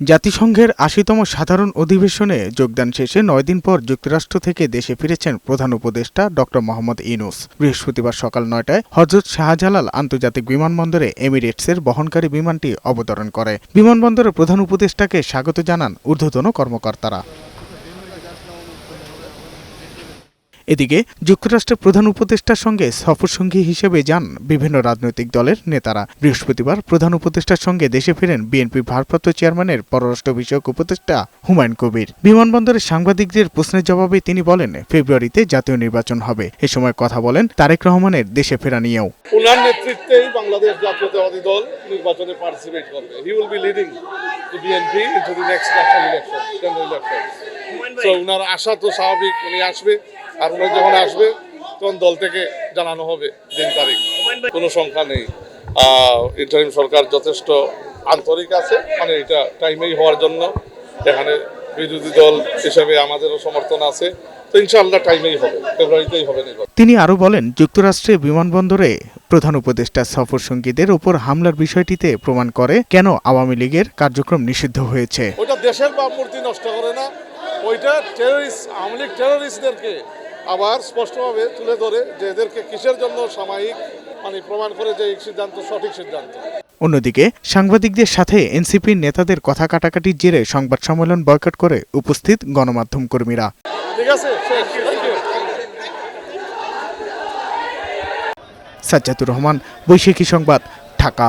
জাতিসংঘের আশিতম সাধারণ অধিবেশনে যোগদান শেষে নয় দিন পর যুক্তরাষ্ট্র থেকে দেশে ফিরেছেন প্রধান উপদেষ্টা ড মোহাম্মদ ইনুস বৃহস্পতিবার সকাল নয়টায় হজরত শাহজালাল আন্তর্জাতিক বিমানবন্দরে এমিরেটসের বহনকারী বিমানটি অবতরণ করে। বিমানবন্দরে প্রধান উপদেষ্টাকে স্বাগত জানান ঊর্ধ্বতন কর্মকর্তারা। এদিকে যুক্তরাষ্ট্রের প্রধান উপদেষ্টার সঙ্গে সফরসঙ্গী হিসেবে যান বিভিন্ন রাজনৈতিক দলের নেতারা। বৃহস্পতিবার প্রধান উপদেষ্টার সঙ্গে দেশে ফেরেন বিএনপির ভারপ্রাপ্ত চেয়ারম্যানের পররাষ্ট্র বিষয়ক উপদেষ্টা হুমায়ুন কবির। বিমানবন্দরে সাংবাদিকদের প্রশ্নের জবাবে তিনি বলেন, ফেব্রুয়ারিতে জাতীয় নির্বাচন হবে। এ সময় কথা বলেন তারেক রহমানের দেশে ফেরা নিয়েও। নেতৃত্বেই বাংলাদেশ জাতীয়তাবাদী দল নির্বাচনে পার্টিসিপেট করবে। He will be leading BNP into next national election কেন্দ্র ইলেকশন তো ওনার আশা তো স্বাভাবিক, উনি আসবে। উনি যখন আসবে তখন দল থেকে জানানো হবে দিন তারিখ। কোনো সংখ্যা নেই। ইন্টারিম সরকার যথেষ্ট আন্তরিক আছে। মানে এটা টাইমেই হওয়ার জন্য এখানে বিরোধী দল হিসেবে আমাদেরও সমর্থন আছে। তো ইনশাআল্লাহ টাইমেই হবে। ফেব্রুয়ারিতেই হবে তিনি আরও বলেন যুক্তরাষ্ট্রে বিমানবন্দরে প্রধান উপদেষ্টা সফর সঙ্গীদের উপর হামলার বিষয়টিতে প্রমাণ করে কেন আওয়ামী লীগের কার্যক্রম নিষিদ্ধ হয়েছে। ওইটা দেশের ভাবমূর্তি নষ্ট করে না। ওইটা টেররিস্ট আওয়ামী লীগ টেররিস্টদেরকে আবার স্পষ্টভাবে তুলে ধরে যে এদেরকে কিসের জন্য সাময়িক মানে প্রমাণ করে যে এই সিদ্ধান্ত সঠিক সিদ্ধান্ত। অন্যদিকে সাংবাদিকদের সাথে এনসিপির নেতাদের কথা কাটাকাটির জেরে সংবাদ সম্মেলন বয়কট করে উপস্থিত গণমাধ্যম কর্মীরা। ঠিক আছে সাজ্জাদুর রহমান বৈশাখী সংবাদ ঢাকা।